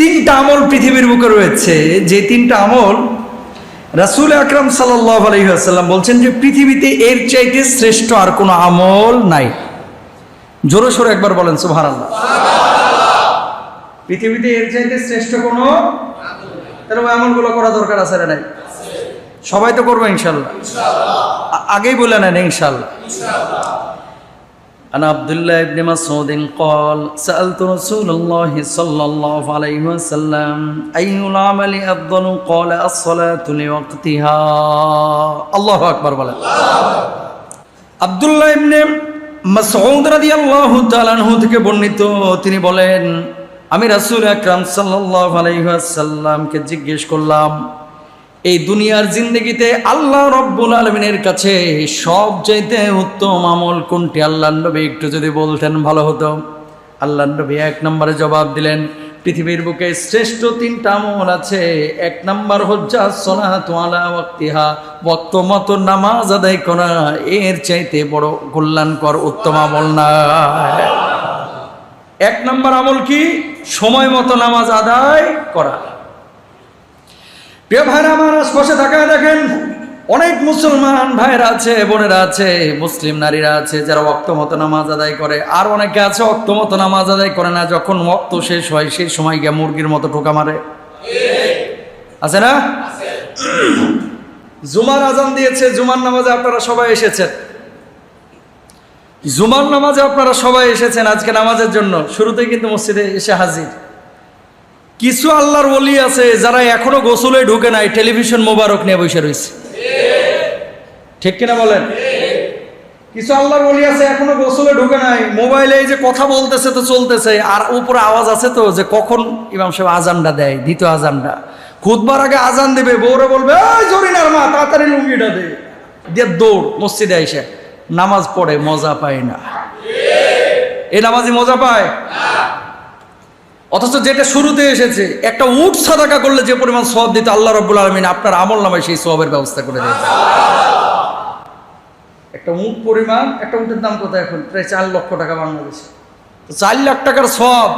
তিনটা আমল পৃথিবীর বুকে রয়েছে। যে তিনটা আমল রাসুল আকরাম সাল্লাহ আলহিহাসাল্লাম বলছেন যে, পৃথিবীতে এর চাইতে শ্রেষ্ঠ আর কোনো আমল নাই। জোরে সোরে একবার বলেন সুহার আল্লাহ পৃথিবীতে এর চাইতে শ্রেষ্ঠ কোনো তাহলে ওই আমলগুলো করা দরকার আছে না নাই? সবাই তো করব ইনশাল্লাহ। আগেই বলে নেন, ইনশাল্লাহ। عن عبد الله بن مسعود قال سألت رسول الله صلى الله عليه وسلم أي العمل أفضل قال الصلاة لوقتها الله أكبر বলেন আব্দুল্লাহ ইবনে মাসউদ রাদিয়াল্লাহু তাআলা আনহু থেকে বর্ণিত তিনি বলেন আমি রাসূল আকরাম সাল্লাল্লাহু আলাইহি ওয়াসাল্লামকে জিজ্ঞেস করলাম এই দুনিয়ার জিন্দগিতে আল্লাহ রব্বুল আলমিনের কাছে সব চাইতে উত্তম আমল কোনটি? আল্লাহ নবী একটু যদি বলতেন ভালো হতো। আল্লাহ নবী এক নম্বরে জবাব দিলেন, পৃথিবীর বুকে শ্রেষ্ঠ তিনটা আমল আছে। এক নম্বর হজ্জা সলাহাতু আলা ওয়াক্তিহা। ওয়াক্ত মতো নামাজ আদায় করা, এর চাইতে বড় কল্যাণকর উত্তম আমল না। এক নম্বর আমল কি? সময় মতো নামাজ আদায় করা। প্রিয় ভাইরা আমার আশপাশে তাকায় দেখেন, অনেক মুসলমান ভাইরা আছে, বোনেরা আছে, মুসলিম নারীরা আছে, যারা অক্ত মতো নামাজ আদায় করে। আর অনেকে আছে অক্ত মতো নামাজ আদায় করে না, যখন অক্ত শেষ হয়, সেই সময় গিয়ে মুরগির মতো টোকা মারে। আছে না? জুমার আজান দিয়েছে, জুমার নামাজে আপনারা সবাই এসেছেন। জুমার নামাজে আপনারা সবাই এসেছেন আজকে নামাজের জন্য। শুরুতেই কিন্তু মসজিদে এসে হাজির। কিছু আল্লাহর বলি আছে যারা এখনও গোসলে ঢুকে নাই, টেলিভিশন মোবারক নিয়ে বসে রয়েছে। ঠিক কিনা বলেন? কিছু আল্লাহর ওলি আছে এখনও গোসলে ঢুকে নাই, মোবাইলে এই যে কথা বলতেছে তো চলতেছে, আর উপরে আওয়াজ আছে তো যে কখন ইমাম সাহেব আজানটা দেয়, দ্বিতীয় আজানটা খুদবার আগে আজান দেবে বৌরে বলবে জরিনার মা, তাড়াতাড়ি লুঙ্গিটা দে। দিয়ে দৌড়, মসজিদে এসে নামাজ পড়ে, মজা পায় না। এই নামাজি মজা পায়? অথচ যেটা শুরুতে এসেছে, একটা উট সাদাকা করলে যে পরিমাণ সব দিতে আল্লাহ রব্বুল আলমিন আপনার আমল নামায় সেই সবের ব্যবস্থা করে দিয়েছে একটা উট পরিমাণ, একটা উটের দাম কত এখন? প্রায় চার লক্ষ টাকা বাংলাদেশে। চার লাখ টাকার সব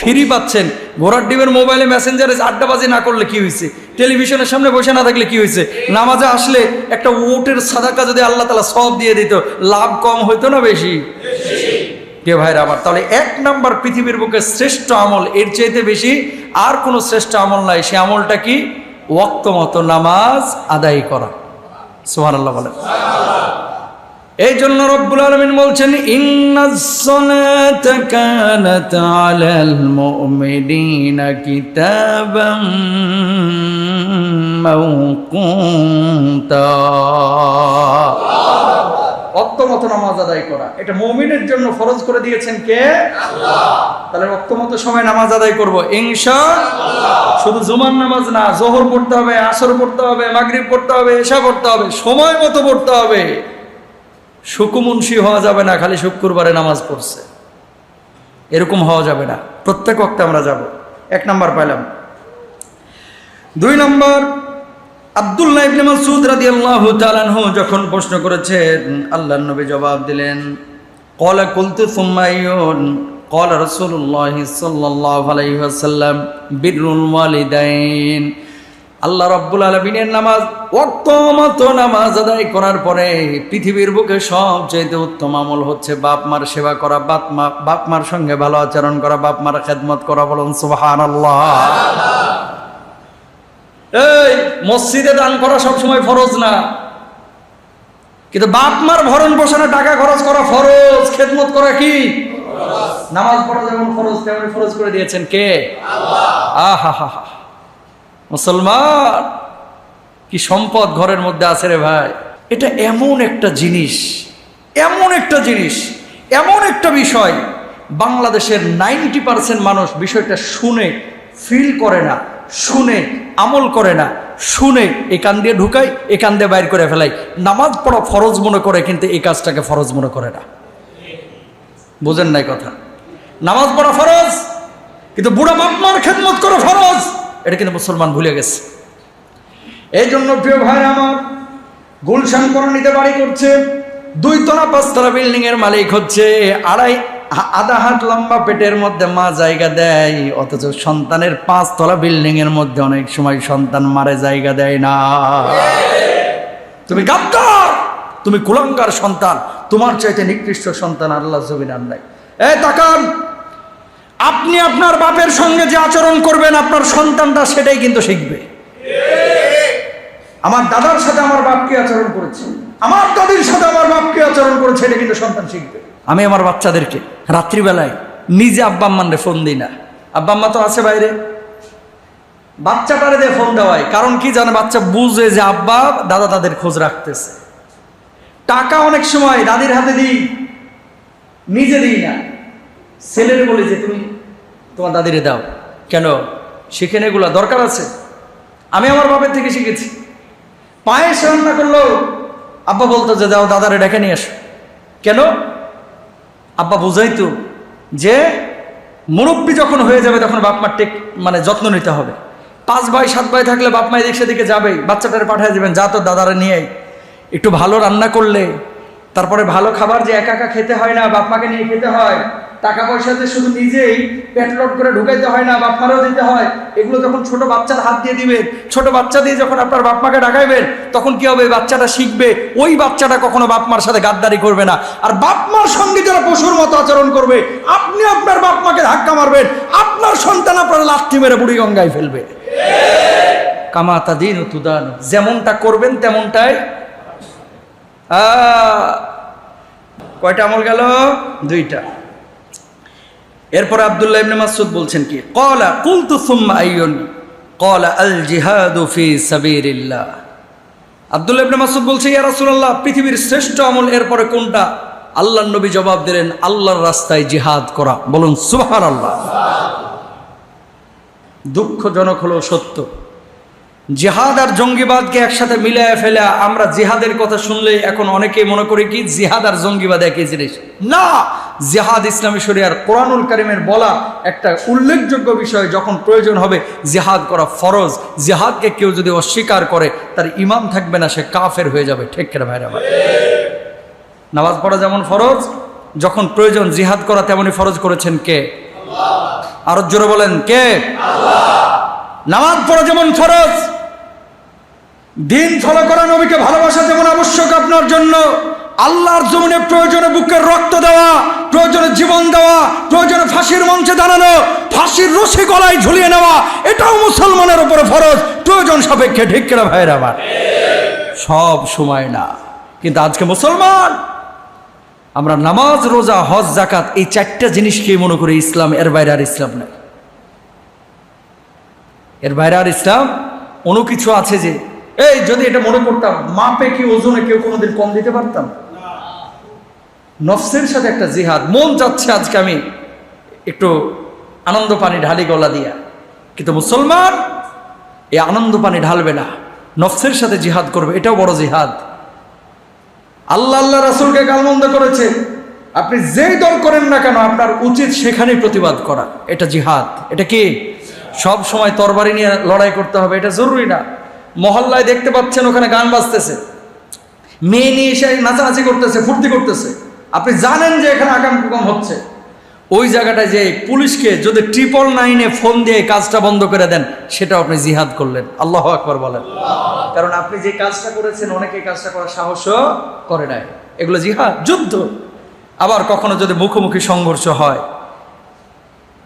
ফ্রি পাচ্ছেন। ঘোড়ার ডিমের মোবাইলে মেসেঞ্জারে আড্ডাবাজি না করলে কি হয়েছে? টেলিভিশনের সামনে বসে না থাকলে কি হয়েছে? নামাজে আসলে একটা উটের সাদাকা যদি আল্লাহ তালা সব দিয়ে দিত, লাভ কম হইতো না বেশি। কে ভাইরা আমার, তাহলে এক নাম্বার পৃথিবীর বুকে শ্রেষ্ঠ আমল এর চাইতে বেশি আর কোনো শ্রেষ্ঠ আমল নাই। সে আমলটা কি? মতো নামাজ আদায় করা। সোহান আল্লাহ বলেন। এই জন্য রব্বুল আলমিন বলছেন ইন্নাসসালাতা অক্তমত নামাজ আদায় করা। এটা মমিনের জন্য ফরজ করে দিয়েছেন কে? তাহলে অক্তমত সময় নামাজ আদায় করব। ইনশা শুধু জুমার নামাজ না জোহর পড়তে হবে আসর পড়তে হবে মাগরিব পড়তে হবে এসা পড়তে হবে সময় মতো পড়তে হবে। সুকুমুন্সি হওয়া যাবে না খালি শুক্রবারে নামাজ পড়ছে। এরকম হওয়া যাবে না। প্রত্যেক অক্তে আমরা যাব। এক নাম্বার পাইলাম। দুই নম্বর আব্দুল্লাহ ইবনে মাসউদ রাদিয়াল্লাহু তাআলা যখন প্রশ্ন করেছেন, আল্লাহর নবী জবাব দিলেন ক্বালা কুলতু সুম্মা আইয়ুন? ক্বালা রাসূলুল্লাহ সাল্লাল্লাহু আলাইহি ওয়াসাল্লাম বিররুল ওয়ালিদাইন। আল্লাহ রাব্বুল আলামিনের নামাজ, ওয়াক্ত মতো নামাজ আদায় করার পরে পৃথিবীর বুকে সবচেয়ে উত্তম আমল হচ্ছে বাপ মার সেবা করা, বাপ মা, বাপ মার সঙ্গে ভালো আচরণ করা, বাপ মার খেদমত করা বলুন, সুবহানাল্লাহ। এই, মসজিদে দান করা সবসময় ফরজ না। কিন্তু বাপ মার ভরণ পোষণে টাকা খরচ করা ফরজ, খেদমত করা কি? নামাজ পড়া যেমন ফরজ, তেমন ফরজ করে দিয়েছেন কে? আহা হা হা মুসলমান, কি সম্পদ ঘরের মধ্যে আছে রে ভাই? এটা এমন একটা জিনিস, এমন একটা জিনিস, এমন একটা বিষয়। বাংলাদেশের নাইনটি পার্সেন্ট মানুষ বিষয়টা শুনে ফিল করে না। শুনে, আমল করে না, শুনে এ কান দিয়ে ঢুকাই এ কান দিয়ে বাইর করে ফেলাই। নামাজ পড়া ফরজ মনে করে, কিন্তু এই কাজটাকে ফরজ মনে করে না। বুঝেন নাই কথা? নামাজ পড়া ফরজ, কিন্তু বুড়া বাপমার খেদমত করা ফরজ, এটা কিন্তু মুসলমান ভুলে গেছে। এই জন্য প্রিয় ভাই আমার, গুলশান করণীতে বাড়ি করছে দুই তলা পাঁচতলা বিল্ডিং এর মালিক হচ্ছে আড়াই আধা হাত লম্বা পেটের মধ্যে মা জায়গা দেয়, অথচ সন্তানের পাঁচতলা বিল্ডিং এর মধ্যে অনেক সময় সন্তান মারে জায়গা দেয় না। তুমি গাদ্দার! তুমি কুলঙ্কার সন্তান, তোমার চাইতে নিকৃষ্ট সন্তান আল্লাহ জবিন আল্লাহ এ, তাকান! আপনি আপনার বাপের সঙ্গে যে আচরণ করবেন, আপনার সন্তানটা সেটাই কিন্তু শিখবে। আমার দাদার সাথে আমার বাপকে আচরণ করেছে? আমার দাদির সাথে আমার বাপকে আচরণ করেছে এটা কিন্তু সন্তান শিখবে। আমি আমার বাচ্চাদেরকে রাত্রিবেলায় নিজে আব্বা আম্মানরে ফোন দিই না। আব্বা আম্মা তো আছে বাইরে। বাচ্চাটারে দিয়ে ফোন দেওয়াই। কারণ কি জানে, বাচ্চা বুঝে যে আব্বা, দাদা তাদের খোঁজ রাখতেছে। টাকা অনেক সময় দাদির হাতে দিই, নিজে দিই না। ছেলের বলি যে, তুমি তোমার দাদিরে দাও। কেন? সেখানে এগুলা দরকার আছে। আমি আমার বাপের থেকে শিখেছি। পায়েস রান্না করল আব্বা বলতো যে যাও দাদারে ডেকে নিয়ে আসো কেন? আব্বা বুঝাইতো যে, মুরব্বী যখন হয়ে যাবে তখন বাপ মার টেক মানে যত্ন নিতে হবে। পাঁচ ভাই, সাত ভাই থাকলে বাপ মা এদিক সেদিকে যাবেই, বাচ্চাটারে পাঠিয়ে দেবেন, যা তো দাদারা নিয়ে একটু ভালো রান্না করলে, তারপরে ভালো খাবার যে একা একা খেতে হয় না, বাপ মাকে নিয়ে খেতে হয় টাকা পয়সাতে শুধু নিজেই পেট লট করে ঢুকাইতে হয় না বাপ মারও দিতে হয়। এগুলো যখন ছোট বাচ্চার হাত দিয়ে দিবেন, ছোট বাচ্চা দিয়ে যখন আপনার বাপ মাকে ডাকাইবেন, তখন কি হবে? বাচ্চাটা শিখবে। ওই বাচ্চাটা কখনো বাপ মার সাথে গাদ্দারি করবে না। আর বাপ মার সঙ্গে যারা পশুর মতো আচরণ করবে, আপনি আপনার বাপ মাকে ধাক্কা মারবেন। আপনার সন্তান আপনার লাথি মেরে বুড়ি গঙ্গায় ফেলবে। কামাতা দিন তুদান। যেমনটা করবেন তেমনটাই। কয়টা আমল গেল? দুইটা। এরপর আবদুল্লাহ ইবনে মাসুদ বলছেন কি? কলা কুলতু সুম্মা আইয়ুন, কলা আল জিহাদু ফি সাবিলিল্লাহ। আবদুল্লাহ ইবনে মাসুদ বলছে, ইয়া রাসূলুল্লাহ, পৃথিবীর শ্রেষ্ঠ আমল এরপরে কোনটা? আল্লাহর নবী জবাব দিলেন, আল্লাহর রাস্তায় জিহাদ করা। বলুন, সুবহানাল্লাহ। দুঃখজনক হলো সত্য। জিহাদ আর জঙ্গিবাদকে একসাথে মিলায় ফেলে আমরা জিহাদের কথা শুনলে এখন অনেকেই মনে করি কি, জিহাদ আর জঙ্গিবাদ একই জিনিস। না, জিহাদ ইসলামী শরিয়ার কোরআনুল কারিমের বলা একটা উল্লেখযোগ্য বিষয়, যখন প্রয়োজন হবে জিহাদ করা ফরজ। জিহাদকে কেউ যদি অস্বীকার করে, তার ইমাম থাকবে না, সে কাফের হয়ে যাবে। ঠিক কেনা ভাইরা ভাই নামাজ পড়া যেমন ফরজ, যখন প্রয়োজন জিহাদ করা তেমনই ফরজ করেছেন কে? আরও জোরে বলেন, কে? নামাজ পড়া যেমন ফরজ দিন ফলো করা নবীকে ভালোবাসা যেমন আবশ্যক আপনার জন্য, আল্লাহর জমিনে প্রয়োজনে বুকের রক্ত দেওয়া, প্রয়োজনে জীবন দেওয়া, প্রয়োজনে ফাঁসির মঞ্চে দাঁড়ানো, ফাঁসির রশি গলায় ঝুলিয়ে নেওয়া, এটাও মুসলমানের উপরে ফরজ, প্রয়োজন সাপেক্ষে, ঠিক কেনা ভাইয়ের আমার? সব সময় না। কিন্তু আজকে মুসলমান, আমরা নামাজ, রোজা, হজ জাকাত এই চারটা জিনিসকেই মনে করি ইসলাম, এর বাইরে আর ইসলাম নাই। এর বাইরে আর ইসলাম অন্য কিছু আছে যে এই, যদি এটা মনে করতাম, মাপে কি ওজনে কেউ কোনোদিন কম দিতে পারতাম? নফসের সাথে একটা জিহাদ। মন যাচ্ছে আজকে আমি একটু আনন্দ পানি ঢালি গলা দিয়া। কিন্তু মুসলমান, এই আনন্দ পানি ঢালবে না। নফসের সাথে জিহাদ করবে, এটাও বড় জিহাদ। আল্লাহ আল্লাহ রাসুলকে গালমন্দ করেছে। আপনি যেই দল করেন না কেন, আপনার উচিত সেখানেই প্রতিবাদ করা। এটা জিহাদ। এটা কি? সব সময় তরবারি নিয়ে লড়াই করতে হবে, এটা জরুরি না। মহল্লায় দেখতে পাচ্ছেন ওখানে গান বাজতেছে। মেয়ে নিয়ে এসে নাচানাচি করতেছে, ফুর্তি করতেছে। আপনি জানেন যে এখানে আগাম কুকাম হচ্ছে। ওই জায়গাটায় যে পুলিশকে যদি ট্রিপল নাইনে ফোন দিয়ে কাজটা বন্ধ করে দেন, সেটাও আপনি জিহাদ করলেন। আল্লাহ আকবর বলেন। কারণ আপনি যে কাজটা করেছেন, অনেকে কাজটা করার সাহসও করে নাই। এগুলো জিহাদ, যুদ্ধ। আবার কখনো যদি মুখোমুখি সংঘর্ষ হয়,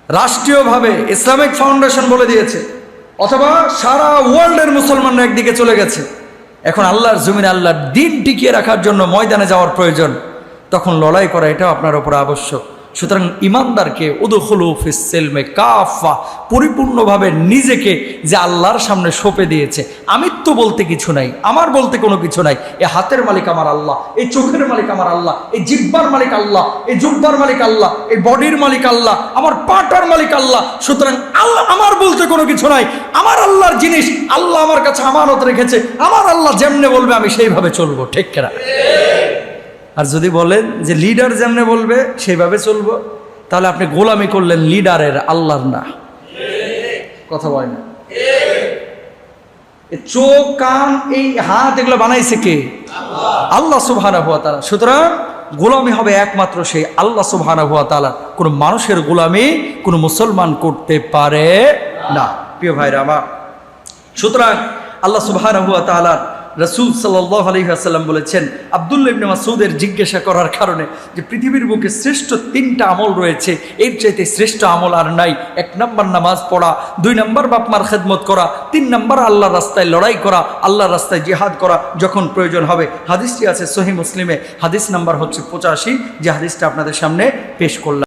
রাষ্ট্রীয়ভাবে ইসলামিক ফাউন্ডেশন বলে দিয়েছে অথবা সারা ওয়ার্ল্ডের মুসলমানরা একদিকে চলে গেছে। এখন আল্লাহর জমিন আল্লাহর দিন টিকিয়ে রাখার জন্য ময়দানে যাওয়ার প্রয়োজন। তখন লড়াই করা এটাও আপনার ওপর আবশ্যক। সুতরাং ইমানদারকে উদুখলু ফিসেলমে কাফা পরিপূর্ণভাবে নিজেকে যে আল্লাহর সামনে সঁপে দিয়েছে। আমিত্ব বলতে কিছু নাই, আমার বলতে কোনো কিছু নাই। এ হাতের মালিক আমার আল্লাহ এই চোখের মালিক আমার আল্লাহ এই জিব্বার মালিক আল্লাহ এই জুব্বার মালিক আল্লাহ এই বডির মালিক আল্লাহ, আমার পাটার মালিক আল্লাহ। সুতরাং আল্লাহ আমার বলতে কোনো কিছু নাই, আমার আল্লাহর জিনিস আল্লাহ আমার কাছে আমানত রেখেছে, আমার আল্লাহ যেমনে বলবে আমি সেইভাবে চলবো, ঠিক কেনা? আর যদি বলেন যে লিডার যেমনে বলবে, সেইভাবে চলবো, তাহলে আপনি গোলামি করলেন লিডারের আল্লাহর না। কথা বলেন চোখ, কান, এই হাত এগুলো বানাইছে কে? আল্লাহ সুবহানাহু ওয়া তাআলা। সুতরাং গোলামি হবে একমাত্র সেই আল্লাহ সুবহানাহু ওয়া তাআলা। কোনো মানুষের গোলামি কোনো মুসলমান করতে পারে না। প্রিয় ভাইরা আমার, সুতরাং আল্লাহ সুবহানাহু ওয়া তাআলা রাসূল ওয়াসাল্লাম বলেছেন, আব্দুল্লাহ ইবনে মাসউদের জিজ্ঞাসা করার কারণে যে পৃথিবীর বুকে শ্রেষ্ঠ তিনটা আমল রয়েছে, এর চাইতে শ্রেষ্ঠ আমল আর নাই। এক নম্বর নামাজ পড়া, দুই নম্বর বাপমার খেদমত করা, তিন নম্বর আল্লাহ রাস্তায় লড়াই করা আল্লাহ রাস্তায় জিহাদ করা যখন প্রয়োজন হবে। হাদিসটি আছে সহি মুসলিমে, হাদিস নাম্বার হচ্ছে পঁচাশি, যে হাদিসটা আপনাদের সামনে পেশ করলাম।